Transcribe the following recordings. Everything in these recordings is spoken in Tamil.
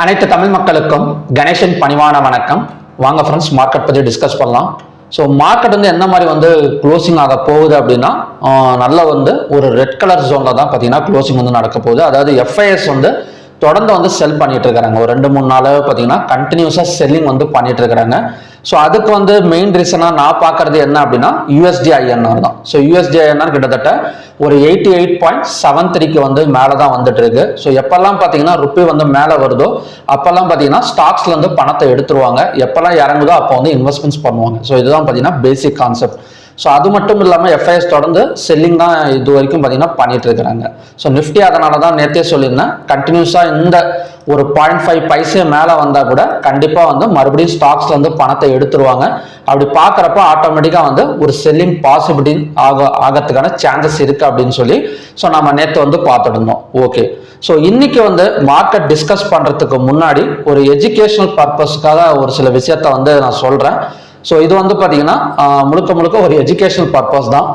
அனைத்து தமிழ் மக்களுக்கும் கணேசன் பணிவான வணக்கம். வாங்க ஃப்ரெண்ட்ஸ் மார்க்கெட் பற்றி டிஸ்கஸ் பண்ணலாம். ஸோ மார்க்கெட் வந்து என்ன மாதிரி வந்து க்ளோசிங் ஆக போகுது அப்படின்னா நல்லா நல்ல வந்து ஒரு ரெட் கலர் ஜோனில் தான் பார்த்தீங்கன்னா க்ளோசிங் வந்து நடக்க போகுது. அதாவது எஃப்ஐஎஸ் வந்து தொடர்ந்து வந்து செல் பண்ணிட்டு இருக்காங்க ஒரு ரெண்டு மூணு நாளாவே பார்த்தீங்கன்னா கண்டினியூஸாக செல்லிங் வந்து பண்ணிட்டு இருக்காங்க ஸோ அதுக்கு வந்து மெயின் ரீசனாக நான் பார்க்கறது என்ன அப்படின்னா யூஎஸ்டி ஐஎன்ஆர் தான். ஸோ யூஎஸ்டி ஐஎன்ஆர் கிட்டத்தட்ட ஒரு எயிட்டி எயிட் பாயிண்ட் செவன் த்ரீக்கு வந்து மேலே தான் வந்துட்டு இருக்கு. ஸோ எப்பெல்லாம் பார்த்தீங்கன்னா ருப்பி வந்து மேலே வருதோ அப்பெல்லாம் பார்த்தீங்கன்னா ஸ்டாக்ஸ்ல இருந்து பணத்தை எடுத்துருவாங்க. எப்பெல்லாம் இறங்குதோ அப்போ வந்து இன்வெஸ்ட்மெண்ட்ஸ் பண்ணுவாங்க. ஸோ இதுதான் பார்த்தீங்கன்னா பேசிக் கான்செப்ட் ஸோ அது மட்டும் இல்லாமல் எஃப்ஐஎஸ் தொடர்ந்து செல்லிங் தான் இது வரைக்கும் பார்த்தீங்கன்னா பண்ணிட்டு இருக்கிறாங்க. ஸோ நிஃப்டி அதனால தான் நேற்றே சொல்லியிருந்தேன். கண்டினியூஸாக இந்த ஒரு பாயிண்ட் ஃபைவ் பைசே மேலே வந்தால் கூட கண்டிப்பாக வந்து மறுபடியும் ஸ்டாக்ஸில் வந்து பணத்தை எடுத்துருவாங்க. அப்படி பார்க்குறப்ப ஆட்டோமேட்டிக்காக வந்து ஒரு செல்லிங் பாசிபிலிட்டி ஆக ஆகிறதுக்கான சான்சஸ் இருக்குது அப்படின்னு சொல்லி ஸோ நம்ம நேற்று வந்து பார்த்துட்டுருந்தோம் ஓகே ஸோ இன்னைக்கு வந்து மார்க்கெட் டிஸ்கஸ் பண்ணுறதுக்கு முன்னாடி ஒரு எஜுகேஷனல் பர்பஸ்க்காக ஒரு சில விஷயத்த வந்து நான் சொல்கிறேன் ஸோ இது வந்து பார்த்தீங்கன்னா முழுக்க முழுக்க ஒரு எஜுகேஷனல் பர்பஸ் தான்.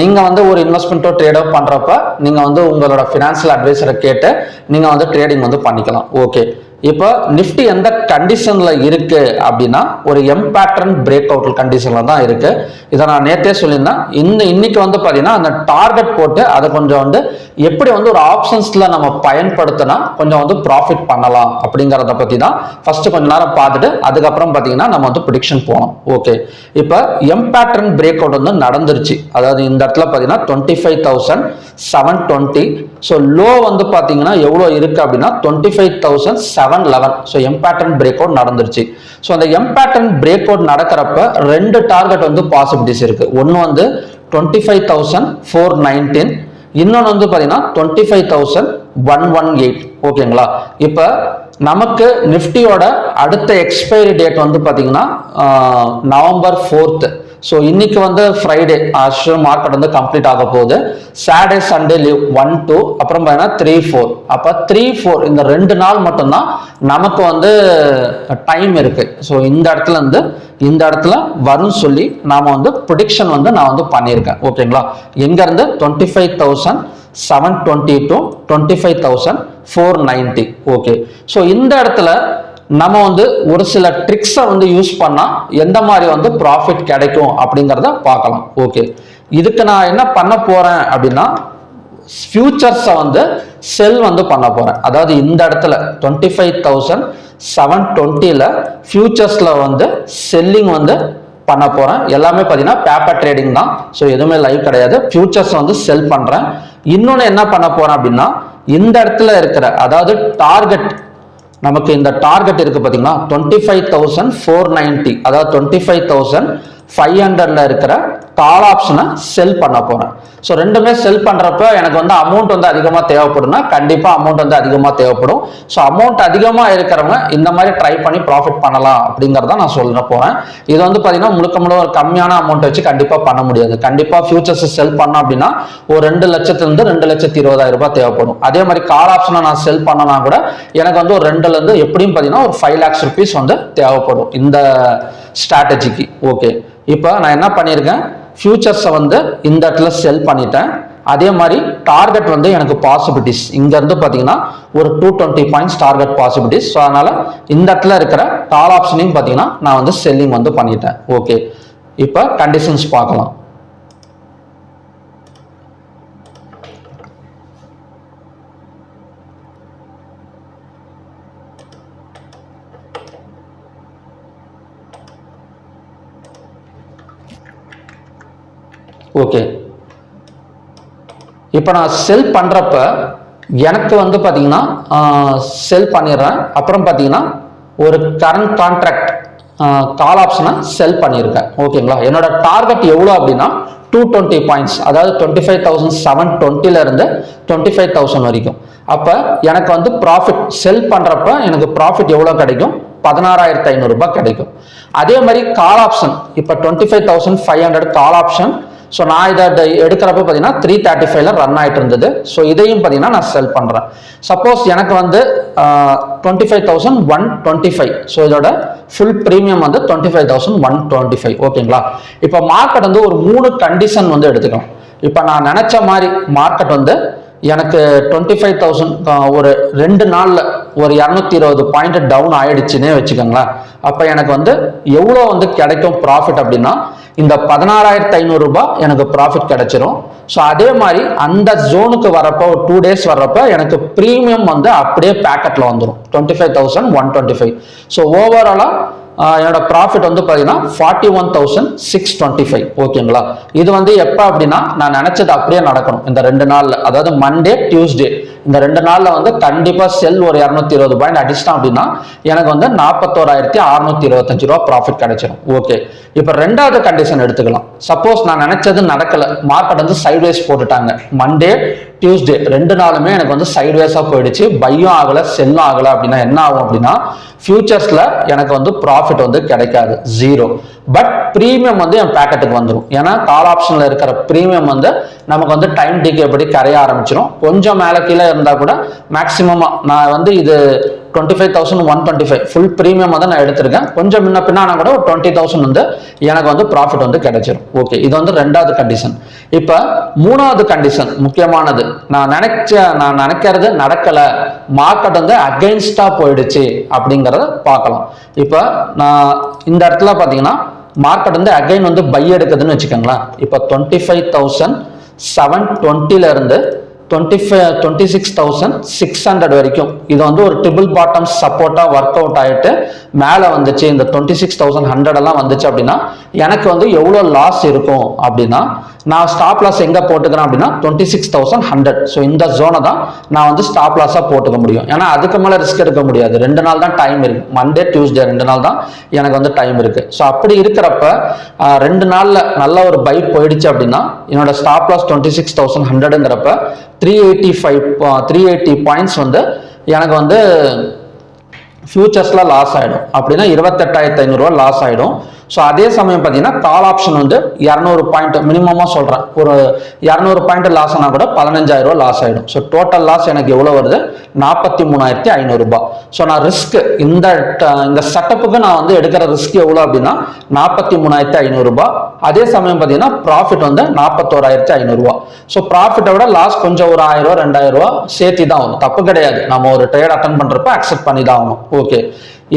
நீங்கள் வந்து ஒரு இன்வெஸ்ட்மெண்ட்டோ ட்ரேடோ பண்ணுறப்ப நீங்கள் வந்து உங்களோட ஃபினான்ஷியல் அட்வைசரை கேட்டு நீங்கள் வந்து ட்ரேடிங் வந்து பண்ணிக்கலாம். ஓகே இப்போ நிஃப்டி எந்த கண்டிஷனில் இருக்கு அப்படின்னா ஒரு எம் பேட்டர்ன் பிரேக் அவுட் கண்டிஷனில் தான் இருக்கு. இதை நான் நேற்றே சொல்லியிருந்தேன். இந்த இன்னைக்கு வந்து பார்த்தீங்கன்னா அந்த டார்கெட் போட்டு அதை கொஞ்சம் வந்து எப்படி வந்து ஒரு ஆப்ஷன்ஸில் நம்ம பயன்படுத்தினா கொஞ்சம் வந்து ப்ராஃபிட் பண்ணலாம் அப்படிங்கிறத பற்றி தான் ஃபஸ்ட்டு கொஞ்ச நேரம் பார்த்துட்டு அதுக்கப்புறம் பார்த்தீங்கன்னா நம்ம வந்து ப்ரிடிக்ஷன் போகணும். ஓகே இப்போ எம் பேட்டர்ன் பிரேக் அவுட் வந்து நடந்துருச்சு. அதாவது இந்த இடத்துல பார்த்தீங்கன்னா twenty five thousand seven twenty so low வந்து பார்த்தீங்கன்னா எவ்வளோ இருக்குது அப்படின்னா twenty five thousand seven eleven so M pattern break out நடந்துருச்சு. ஸோ அந்த எம் பேட்டர்ன் பிரேக் அவுட் நடக்கிறப்ப ரெண்டு டார்கெட் வந்து பாசிபிலிட்டிஸ் இருக்கு. ஒன்று வந்து twenty five thousand four nineteen இன்னொன்று வந்து பார்த்தீங்கன்னா twenty five thousand one one eight ஓகேங்களா இப்போ நமக்கு நிஃப்டியோட அடுத்த எக்ஸ்பைரி டேட் வந்து பார்த்தீங்கன்னா நவம்பர் ஃபோர்த்து ஸோ இன்னைக்கு வந்து ஃப்ரைடே ஆஷு மார்க்கெட் வந்து கம்ப்ளீட் ஆக போகுது. Saturday Sunday leave one two அப்புறம் பார்த்தீங்கன்னா த்ரீ ஃபோர் அப்போ த்ரீ ஃபோர் இந்த ரெண்டு நாள் மட்டும்தான் நமக்கு வந்து டைம் இருக்கு. ஸோ இந்த இடத்துல இருந்து இந்த இடத்துல வரும்னு சொல்லி நாம வந்து ப்ரொடிக்ஷன் வந்து நான் வந்து பண்ணியிருக்கேன். ஓகேங்களா எங்கேருந்து twenty five thousand seven twenty two twenty five thousand four ninety okay so இந்த இடத்துல நம்ம வந்து ஒரு சில ட்ரிக்ஸை வந்து யூஸ் பண்ணா எந்த மாதிரி வந்து ப்ராஃபிட் கிடைக்கும் அப்படிங்கிறத பார்க்கலாம். ஓகே இதுக்கு நான் என்ன பண்ண போறேன் அப்படின்னா ஃபியூச்சர்ஸை வந்து செல் வந்து பண்ண போறேன். அதாவது இந்த இடத்துல டுவெண்ட்டி ஃபைவ் தௌசண்ட் செவன் டுவெண்ட்டியில் ஃபியூச்சர்ஸில் வந்து செல்லிங் வந்து பண்ண போறேன். எல்லாமே பார்த்தீங்கன்னா பேப்பர் ட்ரேடிங் தான். ஸோ எதுவுமே லைவ் கிடையாது. ஃபியூச்சர்ஸ் வந்து செல் பண்ணுறேன் இன்னொன்று என்ன பண்ண போறேன் அப்படின்னா இந்த இடத்துல இருக்கிற அதாவது டார்கெட் நமக்கு இந்த டார்கெட் இருக்கு பாத்தீங்களா? Twenty five thousand four ninety அதாவது டுவெண்ட்டி ஃபைவ் தௌசண்ட் ஃபைவ் ஹண்ட்ரட்ல இருக்கிற கால் ஆப்ஷனை செல் பண்ண போறேன். ஸோ ரெண்டுமே செல் பண்றப்ப எனக்கு வந்து அமௌண்ட் வந்து அதிகமாக தேவைப்படும்னா கண்டிப்பாக அமௌண்ட் வந்து அதிகமாக தேவைப்படும். ஸோ அமௌண்ட் அதிகமாக இருக்கிறவங்க இந்த மாதிரி ட்ரை பண்ணி ப்ராஃபிட் பண்ணலாம் அப்படிங்கிறத நான் சொல்ல போறேன். இது வந்து பார்த்தீங்கன்னா முழுக்க முழுக்க ஒரு கம்மியான அமௌண்ட் வச்சு கண்டிப்பாக பண்ண முடியாது. கண்டிப்பாக ஃபியூச்சர்ஸ் செல் பண்ணோம் அப்படின்னா ஒரு ரெண்டு லட்சத்துலேருந்து ரெண்டு லட்சத்தி இருபதாயிரம் ரூபாய் தேவைப்படும். அதே மாதிரி கால் ஆப்ஷனை நான் செல் பண்ணனா கூட எனக்கு வந்து ஒரு ரெண்டுலேருந்து எப்படியும் பார்த்தீங்கன்னா ஒரு ஃபைவ் லேக்ஸ் ருபீஸ் வந்து தேவைப்படும் இந்த ஸ்ட்ராட்டஜிக்கு ஓகே இப்போ நான் என்ன பண்ணியிருக்கேன்? ஃபியூச்சர்ஸை வந்து இந்த இடத்துல செல் பண்ணிட்டேன். அதே மாதிரி டார்கெட் வந்து எனக்கு பாசிபிலிட்டிஸ் இங்கேருந்து பார்த்தீங்கன்னா ஒரு two twenty points target possibilities so அதனால் இந்த இடத்துல இருக்கிற டால் ஆப்ஷனையும் பார்த்தீங்கன்னா நான் வந்து செல்லிங் வந்து பண்ணிட்டேன். ஓகே இப்போ கண்டிஷன்ஸ் பார்க்கலாம். ஓகே இப்போ நான் செல் பண்ணுறப்ப எனக்கு வந்து பார்த்தீங்கன்னா செல் பண்ணிடுறேன். அப்புறம் பார்த்தீங்கன்னா ஒரு கரண்ட் கான்ட்ராக்ட் கால் ஆப்ஷனை செல் பண்ணியிருக்கேன். ஓகேங்களா என்னோட டார்கெட் எவ்வளோ அப்படின்னா டூ டுவெண்ட்டி பாயிண்ட்ஸ் அதாவது டுவெண்ட்டி ஃபைவ் தௌசண்ட் செவன் டுவெண்ட்டிலேருந்து டுவெண்ட்டி ஃபைவ் தௌசண்ட் வரைக்கும். அப்போ எனக்கு வந்து ப்ராஃபிட் செல் பண்ணுறப்ப எனக்கு ப்ராஃபிட் எவ்வளோ கிடைக்கும்? பதினாறாயிரத்து ஐநூறுரூபா கிடைக்கும். அதே மாதிரி கால் ஆப்ஷன் இப்போ twenty five thousand five hundred call option so நான் இதை எடுக்கிறப்ப பார்த்தீங்கன்னா த்ரீ தேர்ட்டி ஃபைவ்ல ரன் ஆகிட்டு இருந்தது. ஸோ இதையும் பார்த்தீங்கன்னா நான் செல் பண்ணுறேன் சப்போஸ் எனக்கு வந்து twenty five thousand one twenty five so இதோட ஃபுல் ப்ரீமியம் வந்து twenty five thousand one twenty five ஓகேங்களா இப்போ மார்க்கெட் வந்து ஒரு மூணு கண்டிஷன் வந்து எடுத்துக்கலாம் இப்போ நான் நினச்ச மாதிரி மார்க்கெட் வந்து எனக்கு டுவெண்ட்டி ஃபைவ் தௌசண்ட் ஒரு ரெண்டு நாளில் ஒரு இரநூத்தி இருபது பாயிண்ட் டவுன் ஆயிடுச்சுன்னே வச்சுக்கோங்களேன். அப்போ எனக்கு வந்து எவ்வளோ வந்து கிடைக்கும் ப்ராஃபிட் அப்படின்னா இந்த பதினாறாயிரத்தி ஐநூறுரூபாய் எனக்கு ப்ராஃபிட் கிடைச்சிரும். ஸோ அதே மாதிரி அந்த ஜோனுக்கு வரப்போ ஒரு டூ டேஸ் வர்றப்போ எனக்கு ப்ரீமியம் வந்து அப்படியே பேக்கெட்டில் வந்துடும் twenty five thousand one twenty five so ஓவராலாக என்னோட ப்ராஃபிட் வந்து பார்த்தீங்கன்னா forty one thousand six twenty five ஓகேங்களா இது வந்து எப்போ அப்படின்னா நான் நினச்சது அப்படியே நடக்கணும். இந்த ரெண்டு நாளில். அதாவது மண்டே டியூஸ்டே இந்த ரெண்டு நாளில் வந்து கண்டிப்பாக செல் ஒரு இரநூத்தி இருபது பாயிண்ட் அடிச்சிட்டான் அப்படின்னா எனக்கு வந்து நாற்பத்தோராயிரத்தி அறுநூத்தி இருபத்தஞ்சு ரூபா ப்ராஃபிட் கிடைச்சிடும் ஓகே இப்போ ரெண்டாவது கண்டிஷன் எடுத்துக்கலாம். சப்போஸ் நான் நினைச்சது நடக்கல. மார்க்கெட் வந்து சைட்வைஸ் போட்டுட்டாங்க. மண்டே டியூஸ்டே ரெண்டு நாளுமே எனக்கு வந்து சைட்வேஸாக போயிடுச்சு. பையும் ஆகலை செல்லும் ஆகலை அப்படின்னா என்ன ஆகும் அப்படின்னா ஃபியூச்சர்ஸில் எனக்கு வந்து ப்ராஃபிட் வந்து கிடைக்காது ஜீரோ பட் ப்ரீமியம் வந்து என் பேக்கெட்டுக்கு வந்துடும் ஏன்னா கால் ஆப்ஷனில் இருக்கிற ப்ரீமியம் வந்து நமக்கு வந்து டைம் டிகே படி கரைய ஆரம்பிச்சிடும் கொஞ்சம் மேலே கீழே இருந்தால் கூட மேக்ஸிமமாக நான் வந்து இது twenty five thousand one twenty five full premium தான் நான் எடுத்திருக்கேன். கொஞ்சம் முன்ன பின்னா கூட ஒரு டுவெண்ட்டி தௌசண்ட் வந்து எனக்கு வந்து ப்ராஃபிட் வந்து கிடைச்சிரும். ஓகே இது வந்து ரெண்டாவது கண்டிஷன் இப்போ மூணாவது கண்டிஷன் முக்கியமானது. நான் நினைச்ச நான் நினைக்கிறது நடக்கலை. மார்க்கெட் வந்து அகெயின்ஸ்டாக போயிடுச்சு அப்படிங்கிறத பார்க்கலாம். இப்போ நான் இந்த இடத்துல பார்த்தீங்கன்னா மார்க்கெட் வந்து அகைன் வந்து பை எடுக்குதுன்னு வச்சுக்கோங்களேன். இப்போ twenty five thousand seven டுவெண்ட்டிலேருந்து twenty five twenty six thousand six hundred வரைக்கும். இது வந்து ஒரு ட்ரிபிள் பாட்டம் சப்போர்ட்டாக ஒர்க் அவுட் ஆகிட்டு மேலே வந்துச்சு. இந்த டுவெண்ட்டி சிக்ஸ் தௌசண்ட் ஹண்ட்ரடெல்லாம் வந்துச்சு அப்படின்னா எனக்கு வந்து எவ்வளோ லாஸ் இருக்கும் அப்படின்னா நான் ஸ்டாப் லாஸ் எங்கே போட்டுக்கிறேன் அப்படின்னா twenty six thousand hundred so இந்த ஜோனை தான் நான் வந்து ஸ்டாப் லாஸாக போட்டுக்க முடியும். ஏன்னா அதுக்கு மேலே ரிஸ்க் எடுக்க முடியாது. ரெண்டு நாள் தான் டைம் இருக்கு. மண்டே டியூஸ்டே ரெண்டு நாள் தான் எனக்கு வந்து டைம் இருக்குது ஸோ அப்படி இருக்கிறப்ப ரெண்டு நாளில் நல்ல ஒரு பைக் போயிடுச்சு அப்படின்னா என்னோட stop loss twenty six thousand ஹண்ட்ரடுங்கிறப்ப three eighty five three eighty points வந்து எனக்கு வந்து ஃபியூச்சர்ஸில் லாஸ் ஆகிடும் அப்படின்னா இருபத்தெட்டாயிரத்தி ஐநூறுரூவா லாஸ் ஆகிடும் ஸோ அதே சமயம் பார்த்தீங்கன்னா கால் ஆப்ஷன் வந்து இரநூறு பாயிண்ட் மினிமமாக சொல்கிறேன் ஒரு இரநூறு பாயிண்ட் லாஸ் ஆனால் கூட பதினஞ்சாயிரம் ரூபா லாஸ் ஆகிடும் ஸோ டோட்டல் லாஸ் எனக்கு எவ்வளோ வருது? நாற்பத்தி மூணாயிரத்தி ஐநூறுரூபா ஸோ நான் ரிஸ்க் இந்த ட- இந்த செட்டப்புக்கு நான் வந்து எடுக்கிற ரிஸ்க் எவ்வளோ அப்படின்னா நாற்பத்தி மூணாயிரத்தி ஐநூறுரூபா அதே சமயம் பார்த்தீங்கன்னா ப்ராஃபிட் வந்து நாற்பத்தோராயிரத்தி ஐநூறுரூவா ஸோ ப்ராஃபிட்டை விட லாஸ் கொஞ்சம் ஒரு ஆயிரம் ரூபா ரெண்டாயிரம் ரூபா சேர்த்து தான் ஆகும் தப்பு கிடையாது. நம்ம ஒரு ட்ரேட் அட்டன் பண்ணுறப்ப அக்செப்ட் பண்ணி தான் ஆகணும். ஓகே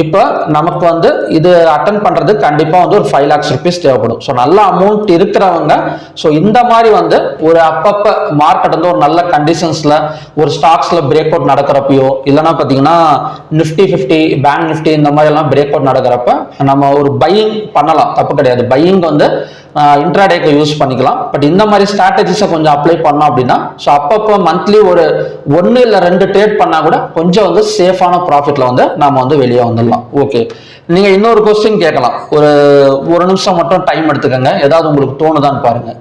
இப்போ நமக்கு வந்து இது அட்டன் பண்ணுறது கண்டிப்பாக வந்து ஒரு ஃபைவ் லேக்ஸ் ருபீஸ் தேவைப்படும். ஸோ நல்ல அமௌண்ட் இருக்கிறவங்க ஸோ இந்த மாதிரி வந்து ஒரு அப்பப்போ மார்க்கெட் வந்து ஒரு நல்ல கண்டிஷன்ஸில் ஒரு ஸ்டாக்ஸில் பிரேக் அவுட் நடக்கிறப்பையோ இல்லைன்னா பார்த்தீங்கன்னா நிஃப்டி ஃபிஃப்டி பேங்க் நிஃப்டி இந்த மாதிரி எல்லாம் பிரேக் அவுட் நடக்கிறப்ப நம்ம ஒரு பையிங் பண்ணலாம். தப்பு கிடையாது. பையிங் வந்து இன்ட்ராடேக்கு யூஸ் பண்ணிக்கலாம். பட் இந்த மாதிரி ஸ்ட்ராட்டஜிஸை கொஞ்சம் அப்ளை பண்ணோம் அப்படின்னா ஸோ அப்பப்போ மந்த்லி ஒரு ஒன்று இல்லை ரெண்டு ட்ரேட் பண்ணால் கூட கொஞ்சம் வந்து சேஃபான ப்ராஃபிட்டில் வந்து நாம் வந்து வெளியே வந்துடலாம். ஓகே நீங்கள் இன்னொரு கொஸ்டின் கேட்கலாம். ஒரு ஒரு நிமிஷம் மட்டும் டைம் எடுத்துக்கோங்க. ஏதாவது உங்களுக்கு தோணுதான்னு பாருங்கள்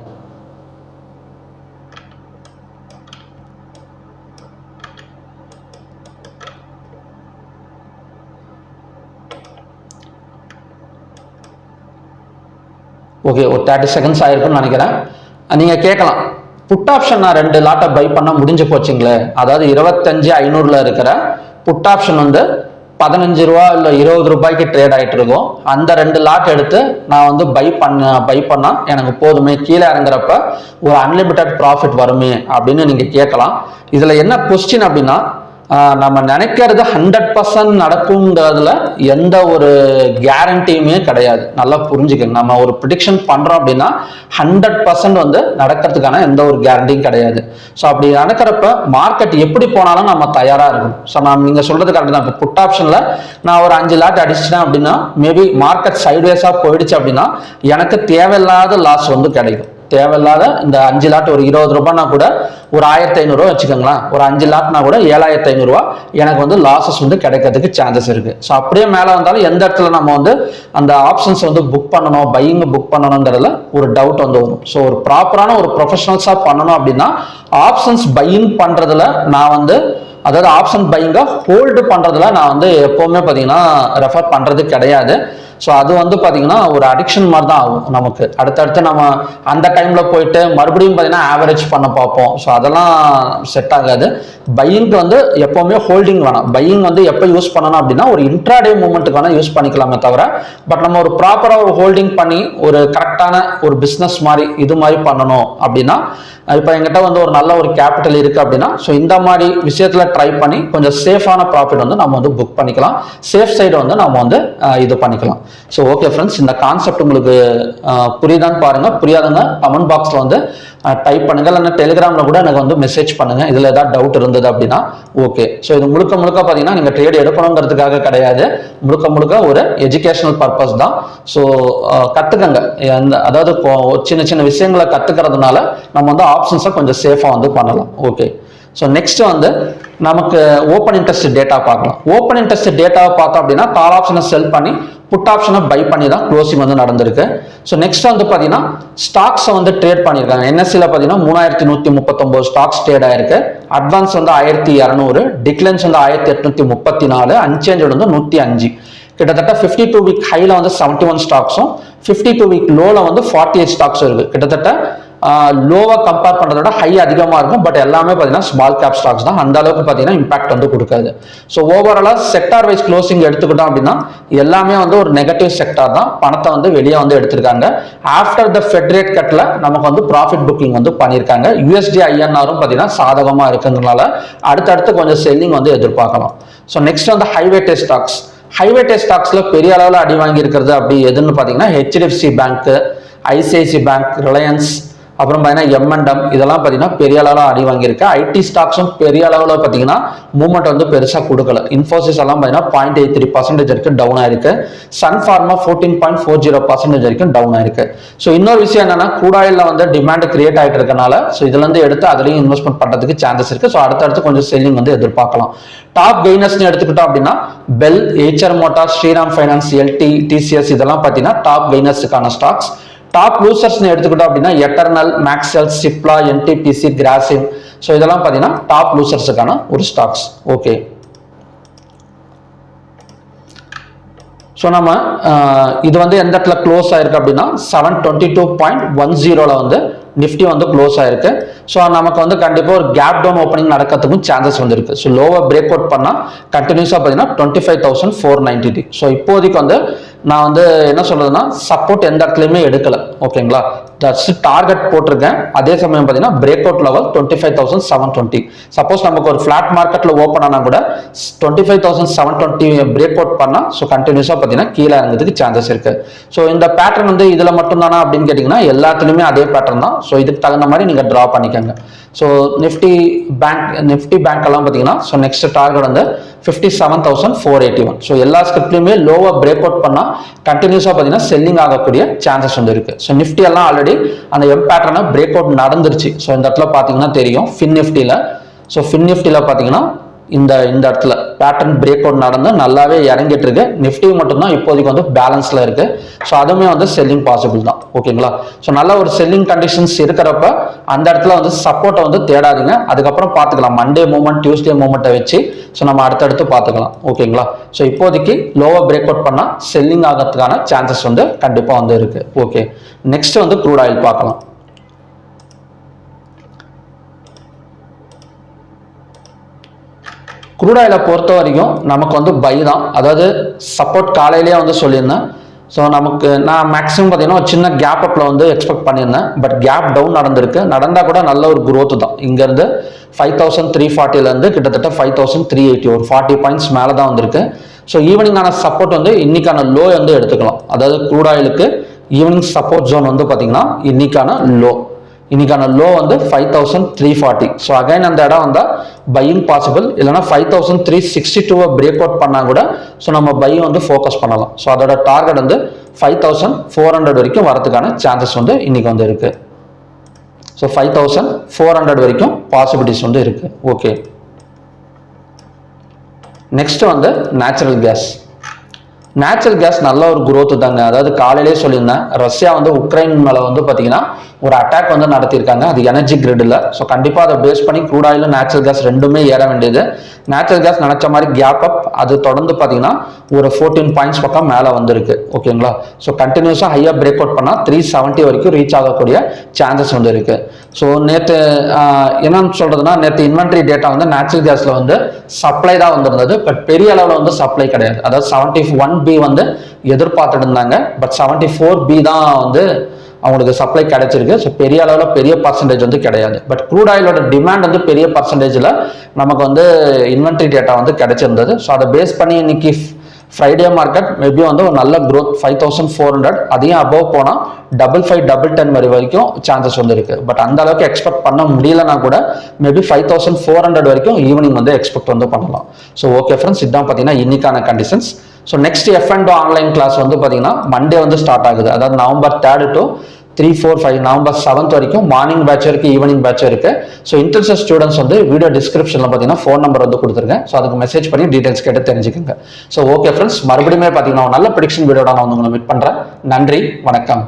ஓகே ஒரு தேர்ட்டி செகண்ட்ஸ் ஆயிருக்கும்னு நினைக்கிறேன். நீங்கள் கேட்கலாம். புட் ஆப்ஷன் நான் ரெண்டு லாட்டை பை பண்ண முடிஞ்சு போச்சுங்களே. அதாவது இருபத்தஞ்சு ஐநூறுல இருக்கிற புட் ஆப்ஷன் வந்து பதினஞ்சு ரூபா இல்லை இருபது ரூபாய்க்கு ட்ரேட் ஆகிட்டு இருக்கும். அந்த ரெண்டு லாட் எடுத்து நான் வந்து பை பண்ண பை பண்ணால் எனக்கு போதுமே. கீழே இறங்குறப்ப ஒரு அன்லிமிட்டெட் ப்ராஃபிட் வருமே அப்படின்னு நீங்கள் கேட்கலாம். இதில் என்ன கொஸ்டின் அப்படின்னா நம்ம நினைக்கிறது ஹண்ட்ரட் பர்சன்ட் நடக்குங்கிறதுல எந்த ஒரு கேரண்டியுமே கிடையாது. நல்லா புரிஞ்சுக்கங்க. நம்ம ஒரு ப்ரிடிக்ஷன் பண்ணுறோம் அப்படின்னா ஹண்ட்ரட் பர்சன்ட் வந்து நடக்கிறதுக்கான எந்த ஒரு கேரண்டியும் கிடையாது. ஸோ அப்படி நடக்கிறப்ப மார்க்கெட் எப்படி போனாலும் நம்ம தயாராக இருக்கணும். ஸோ நான் நீங்கள் சொல்றது கரெக்ட் தான். இப்போ புட் ஆப்ஷனில் நான் ஒரு அஞ்சு லாட் அடிச்சிட்டேன் அப்படின்னா மேபி மார்க்கெட் சைட்வேஸாக போயிடுச்சு அப்படின்னா எனக்கு தேவையில்லாத லாஸ் வந்து கிடைக்கும். தேவையில்லாத இந்த அஞ்சு லாட் ஒரு இருபது ரூபாய்னா கூட ஒரு ஆயிரத்தி ஐநூறுரூவா வச்சுக்கோங்களேன். ஒரு அஞ்சு லாட்னா கூட ஏழாயிரத்தி ஐநூறுரூவா எனக்கு வந்து லாசஸ் வந்து கிடைக்கிறதுக்கு சான்சஸ் இருக்குது ஸோ அப்படியே மேலே வந்தாலும் எந்த இடத்துல நம்ம வந்து அந்த ஆப்ஷன்ஸ் வந்து புக் பண்ணணும் பையிங் புக் பண்ணணுங்கிறதுல ஒரு டவுட் வந்து வரும். ஸோ ஒரு ப்ராப்பரான ஒரு ப்ரொஃபஷனல்ஸாக பண்ணணும் அப்படின்னா ஆப்ஷன்ஸ் பையிங் பண்ணுறதுல நான் வந்து அதாவது ஆப்ஷன் பையிங்கை ஹோல்டு பண்ணுறதுல நான் வந்து எப்போவுமே பார்த்தீங்கன்னா ரெஃபர் பண்ணுறது கிடையாது. ஸோ அது வந்து பார்த்தீங்கன்னா ஒரு அடிக்ஷன் மாதிரி தான் ஆகும் நமக்கு. அடுத்தடுத்து நம்ம அந்த டைமில் போயிட்டு மறுபடியும் பார்த்தீங்கன்னா ஆவரேஜ் பண்ண பார்ப்போம். ஸோ அதெல்லாம் செட் ஆகாது. பையிங்க்கு வந்து எப்போவுமே ஹோல்டிங் வேணாம். பையிங் வந்து எப்போ யூஸ் பண்ணணும் அப்படின்னா ஒரு இன்ட்ராடே மூமெண்ட்டுக்கு வேணால் யூஸ் பண்ணிக்கலாமே தவிர பட் நம்ம ஒரு ப்ராப்பராக ஒரு ஹோல்டிங் பண்ணி ஒரு கரெக்டான ஒரு பிஸ்னஸ் மாதிரி இது மாதிரி பண்ணணும் அப்படின்னா இப்போ எங்கிட்ட வந்து ஒரு நல்ல ஒரு கேபிட்டல் இருக்குது அப்படின்னா ஸோ இந்த மாதிரி விஷயத்துல ட்ரை பண்ணி கொஞ்சம் சேஃபான ப்ராஃபிட் வந்து நம்ம வந்து புக் பண்ணிக்கலாம். சேஃப் சைடு வந்து நம்ம வந்து இது பண்ணிக்கலாம். ஸோ ஓகே ஃப்ரெண்ட்ஸ் இந்த கான்செப்ட் உங்களுக்கு புரியுதான்னு பாருங்க. புரியாதுங்க கமெண்ட் பாக்ஸில் வந்து டைப் பண்ணுங்க. இல்லைன்னா டெலிகிராம்ல கூட எனக்கு வந்து மெசேஜ் பண்ணுங்க. இதில் ஏதாவது டவுட் இருந்தது அப்படின்னா ஓகே ஸோ இது முழுக்க முழுக்க பார்த்தீங்கன்னா நீங்கள் ட்ரேட் எடுக்கணுங்கிறதுக்காக கிடையாது. முழுக்க முழுக்க ஒரு எஜுகேஷனல் பர்பஸ் தான். ஸோ கற்றுக்கங்க எந்த அதாவது சின்ன சின்ன விஷயங்களை கற்றுக்கிறதுனால நம்ம வந்து ஆப்ஷன்ஸை கொஞ்சம் சேஃபாக வந்து பண்ணலாம். ஓகே ஸோ நெக்ஸ்ட் வந்து நமக்கு ஓப்பன் இன்ட்ரெஸ்ட் டேட்டா பார்க்கலாம். ஓப்பன் இன்ட்ரெஸ்ட் டேட்டாவை பார்த்தோம் அப்படின்னா கால் ஆப்ஷனை செல் பண்ணி புட் ஆப்ஷனை பை பண்ணி தான் க்ளோசிங் வந்து நடந்திருக்கு. ஸோ நெக்ஸ்ட் வந்து பார்த்தீங்கன்னா ஸ்டாக்ஸை வந்து ட்ரேட் பண்ணியிருக்காங்க. என்எஸ்சியில் பார்த்தீங்கன்னா மூணாயிரத்தி நூற்றி முப்பத்தொம்போது ஸ்டாக்ஸ் ட்ரேட் ஆயிருக்கு. அட்வான்ஸ் வந்து ஆயிரத்தி இரநூறு டிக்ளைன்ஸ் வந்து ஆயிரத்தி எட்நூத்தி முப்பத்தி நாலு அன்சேஞ்சு வந்து நூற்றி அஞ்சு. கிட்டத்தட்ட ஃபிஃப்டி டூ வீக் ஹையில் வந்து செவன்ட்டி ஒன் ஸ்டாக்ஸும் ஃபிஃப்டி டூ வீக் லோவில் வந்து ஃபார்ட்டி எயிட் ஸ்டாக்ஸும் இருக்குது கிட்டத்தட்ட லோவாக கம்பேர் பண்ணுறத விட ஹை அதிகமாக இருக்கும். பட் எல்லாமே பார்த்தீங்கன்னா ஸ்மால் கேப் ஸ்டாக்ஸ் தான். அந்த அளவுக்கு பார்த்தீங்கன்னா இம்பாக்ட் வந்து கொடுக்காது. ஸோ ஓவராலாக செக்டார் வைஸ் க்ளோசிங் எடுத்துக்கிட்டோம் அப்படின்னா எல்லாமே வந்து ஒரு நெகட்டிவ் செக்டார் தான். பணத்தை வந்து வெளியே வந்து எடுத்திருக்காங்க. ஆஃப்டர் த ஃபெட்ரேட் கட்டில் நமக்கு வந்து ப்ராஃபிட் புக்கிங் வந்து பண்ணியிருக்காங்க. யூஎஸ்டி ஐஎன்ஆரும் பார்த்தீங்கன்னா சாதகமாக இருக்குங்கிறனால அடுத்தடுத்து கொஞ்சம் செல்லிங் வந்து எதிர்பார்க்கலாம். ஸோ நெக்ஸ்ட் வந்து highway test stocks highway test ஸ்டாக்ஸில் பெரிய அளவில் அடி வாங்கி இருக்கிறது அப்படி எதுன்னு பார்த்தீங்கன்னா HDFC bank ICICI bank Reliance அப்புறம் பார்த்தீங்கன்னா எம்என்டம் இதெல்லாம் பார்த்தீங்கன்னா பெரிய அளவில் அடி வாங்கியிருக்கு. ஐடி ஸ்டாக்ஸும் பெரிய அளவில் பார்த்தீங்கன்னா மூவ்மெண்ட் வந்து பெருசாக கொடுக்கல. இன்ஃபோசிஸ் எல்லாம் பார்த்தீங்கன்னா பாயிண்ட் எயிட் த்ரீ பர்சன்டேஜ் வரைக்கும் டவுன் ஆயிருக்கு. Sun Pharma fourteen point four zero percentage வரைக்கும் டவுன் ஆயிருக்கு. ஸோ இன்னொரு விஷயம் என்னன்னா கூடாயில் வந்து டிமாண்ட் கிரியேட் ஆகிட்டு இருக்கனால ஸோ இதுலேருந்து எடுத்து அதுலேயும் இன்வெஸ்ட்மெண்ட் பண்ணுறதுக்கு சான்சஸ் இருக்கு. ஸோ அடுத்தடுத்து கொஞ்சம் செல்லிங் வந்து எதிர்பார்க்கலாம். டாப் கெய்னர்ஸ்னு எடுத்துக்கிட்டோம் அப்படின்னா BEL Eicher motor Shriram finance LT TCS இதெல்லாம் பார்த்தீங்கன்னா டாப் கெய்னர்ஸுக்கான ஸ்டாக்ஸ் டாப் லூசர்ஸ்னு எடுத்துக்கிட்டோம் அப்படின்னா எட்டர்னல் மேக்ஸல் சிப்லா என்டிபிசி கிராசிம் ஸோ இதெல்லாம் பார்த்தீங்கன்னா டாப் லூசர்ஸுக்கான ஒரு ஸ்டாக்ஸ் ஓகே ஸோ நம்ம இது வந்து எந்த இடத்துல க்ளோஸ் ஆயிருக்கு அப்படின்னா seven twenty two point one ஜீரோவில் வந்து நிஃப்டி வந்து க்ளோஸ் ஆயிருக்கு. ஸோ நமக்கு வந்து கண்டிப்பாக ஒரு கேப் டவுன் ஓப்பனிங் நடக்கிறதுக்கும் சான்சஸ் வந்துருக்கு. ஸோ லோவாக பிரேக் அவுட் பண்ணால் கண்டினியூஸாக பார்த்தீங்கன்னா twenty five thousand four ninety so இப்போதைக்கு வந்து நான் வந்து என்ன சொல்றதுன்னா சப்போர்ட் எந்த இடத்துலையுமே எடுக்கல. ஓகேங்களா ஜஸ்ட் டார்கெட் போட்டிருக்கேன். அதே சமயம் பார்த்தீங்கன்னா break out level twenty five thousand seven twenty suppose நமக்கு ஒரு ஃபிளாட் மார்க்கெட்டில் ஓப்பன் ஆனால் கூட twenty five thousand seven twenty break out பண்ணால் ஸோ கண்டினியூஸாக பார்த்தீங்கன்னா கீழே இறங்குறதுக்கு சான்சஸ் இருக்கு. ஸோ இந்த பேட்டர்ன் வந்து இதில் மட்டும்தானா அப்படின்னு கேட்டிங்கன்னா எல்லாத்துலேயுமே அதே பேட்டர்ன் தான். ஸோ இதுக்கு தகுந்த மாதிரி நீங்கள் ட்ரா பண்ணிக்கோங்க. So Nifty bank Nifty bank எல்லாம் பார்த்தீங்கன்னா ஸோ நெக்ஸ்ட் டார்கெட் வந்து fifty seven thousand four eighty one so எல்லா ஸ்கிரிப்ட்லையுமே லோவாக பிரேக் அவுட் பண்ணால் கண்டினியூஸாக பார்த்தீங்கன்னா செல்லிங் ஆகக்கூடிய சான்சஸ் வந்து இருக்குது ஸோ நிஃப்டி எல்லாம் ஆல்ரெடி அந்த எம் பேட்டர்னை பிரேக் அவுட் நடந்துருச்சு. ஸோ இந்த இடத்துல பார்த்தீங்கன்னா தெரியும் ஃபின் நிஃப்டியில் ஸோ ஃபின் நிஃப்டியில் பார்த்தீங்கன்னா இந்த இந்த இடத்துல. பேட்டர்ன் பிரேக் அவுட் நடந்து நல்லாவே இறங்கிட்டு இருக்கு. நிஃப்டி மட்டும்தான் இப்போதைக்கு வந்து பேலன்ஸ்ல இருக்கு. ஸோ அதுவுமே வந்து செல்லிங் பாசிபிள் தான். ஓகேங்களா ஸோ நல்ல ஒரு செல்லிங் கண்டிஷன்ஸ் இருக்கிறப்ப அந்த இடத்துல வந்து சப்போர்ட்டை வந்து தேடாதீங்க. அதுக்கப்புறம் பார்த்துக்கலாம். மண்டே மூமெண்ட் டியூஸ்டே மூமெண்ட்டை வச்சு ஸோ நம்ம அடுத்தடுத்து பார்த்துக்கலாம். ஓகேங்களா ஸோ இப்போதைக்கு லோவாக பிரேக் அவுட் பண்ணால் செல்லிங் ஆகிறதுக்கான சான்சஸ் வந்து கண்டிப்பாக வந்து இருக்கு. ஓகே நெக்ஸ்ட் வந்து க்ரூட் ஆயில் பார்க்கலாம். க்ரூட் ஆயிலை பொறுத்த வரைக்கும் நமக்கு வந்து பை தான். அதாவது சப்போர்ட் காலையிலேயே வந்து சொல்லியிருந்தேன். ஸோ நமக்கு நான் மேக்ஸிமம் பார்த்தீங்கன்னா ஒரு சின்ன கேப் அப்பில் வந்து எக்ஸ்பெக்ட் பண்ணியிருந்தேன். பட் கேப் டவுன் நடந்திருக்கு. நடந்தால் கூட நல்ல ஒரு க்ரோத் தான். இங்கேருந்து ஃபைவ் தௌசண்ட் த்ரீ ஃபார்ட்டிலேருந்து கிட்டத்தட்ட ஃபைவ் தௌசண்ட் த்ரீ எயிட்டி ஒரு ஃபார்ட்டி பாயிண்ட்ஸ் மேலே தான் வந்திருக்கு. ஸோ ஈவினிங்கான சப்போர்ட் வந்து இன்னைக்கான லோ வந்து எடுத்துக்கலாம். அதாவது க்ரூட் ஆயிலுக்கு ஈவினிங் சப்போர்ட் ஜோன் வந்து பார்த்தீங்கன்னா இன்னைக்கான லோ இன்னைக்கான லோ வந்து five thousand three forty so again அந்த இடம் வந்தால் பையிங் பாசிபிள் இல்லைனா ஃபைவ் தௌசண்ட் த்ரீ சிக்ஸ்டி டூவை பிரேக் அவுட் பண்ணால் கூட ஸோ நம்ம பை வந்து ஃபோக்கஸ் பண்ணலாம். ஸோ அதோட டார்கெட் வந்து ஃபைவ் தௌசண்ட் ஃபோர் ஹண்ட்ரட் வரைக்கும் வரதுக்கான சான்சஸ் வந்து இன்னைக்கு வந்து இருக்கு. So five thousand four hundred வரைக்கும் பாசிபிலிட்டிஸ் வந்து இருக்கு. ஓகே நெக்ஸ்ட் வந்து நேச்சுரல் கேஸ் நேச்சுரல் கேஸ் நல்ல ஒரு குரோத்து தாங்க. அதாவது காலையிலே சொல்லியிருந்தேன் ரஷ்யா வந்து உக்ரைன் மேலே வந்து பார்த்தீங்கன்னா ஒரு அட்டாக் வந்து நடத்தியிருக்காங்க. அது எனர்ஜி கிரிடில் ஸோ கண்டிப்பாக அதை பேஸ் பண்ணி க்ரூட் ஆயில் நேச்சுரல் கேஸ் ரெண்டுமே ஏற வேண்டியது. நேச்சுரல் கேஸ் நினச்ச மாதிரி கேப் அப் அது தொடர்ந்து பார்த்தீங்கன்னா ஒரு ஃபோர்டீன் பாயிண்ட்ஸ் பக்கம் மேலே வந்திருக்கு. ஓகேங்களா ஸோ கண்டினியூஸாக ஹையாக பிரேக் அவுட் பண்ணால் த்ரீ செவன்ட்டி வரைக்கும் ரீச் ஆகக்கூடிய சான்சஸ் வந்து இருக்கு. ஸோ நேற்று என்னன்னு சொல்றதுன்னா நேற்று இன்வென்ட்ரி டேட்டா வந்து நேச்சுரல் கேஸில் வந்து சப்ளை தான் வந்திருந்தது. பட் பெரிய அளவில் வந்து சப்ளை கிடையாது. அதாவது செவன்ட்டி ஒன் பி வந்து எதிர்பார்த்துட்டு இருந்தாங்க பட் செவன்ட்டி ஃபோர் பி தான் வந்து அவங்களுக்கு சப்ளை கிடைச்சிருக்கு. ஸோ பெரிய அளவில் பெரிய பர்சன்டேஜ் வந்து கிடையாது. பட் க்ரூட் ஆயிலோட டிமாண்ட் வந்து பெரிய பர்சன்டேஜில் நமக்கு வந்து இன்வென்ட்ரி டேட்டா வந்து கிடைச்சிருந்தது. ஸோ அதை பேஸ் பண்ணி இன்னைக்கு ஃப்ரைடே மார்க்கெட் மேபி வந்து ஒரு நல்ல growth five thousand four hundred அதையும் அபவ் போனால் டபுள் ஃபைவ் டபுள் டென் வரை வரைக்கும் சான்சஸ் வந்து இருக்கு. பட் அந்த அளவுக்கு எக்ஸ்பெக்ட் பண்ண முடியலனா கூட maybe five thousand four hundred வரைக்கும் ஈவினிங் வந்து எக்ஸ்பெக்ட் வந்து பண்ணலாம். ஸோ ஓகே ஃப்ரெண்ட்ஸ் இதான் பார்த்தீங்கன்னா இன்னைக்கான conditions so next F and online class வந்து பார்த்தீங்கன்னா மண்டே வந்து ஸ்டார்ட் ஆகுது. அதாவது November third to three four five November seventh வரைக்கும் மார்னிங் பேட்ச் இருக்குது ஈவினிங் பேட்ச் இருக்குது ஸோ இன்ட்ரெஸ்ட் ஸ்டூடெண்ட்ஸ் வந்து வீடியோ டிஸ்கிரிப்ஷனில் பார்த்தீங்கன்னா ஃபோன் நம்பர் வந்து கொடுத்துருக்கேன் ஸோ அதுக்கு மெசேஜ் பண்ணி டீடைல்ஸ் கேட்டு தெரிஞ்சுக்கோங்க. ஸோ ஓகே ஃப்ரெண்ட்ஸ் மறுபடியும் பார்த்தீங்கன்னா ஒரு நல்ல ப்ரிடிக்ஷன் வீடியோட நான் வந்து உங்களை மீட் பண்ணுறேன் நன்றி வணக்கம்.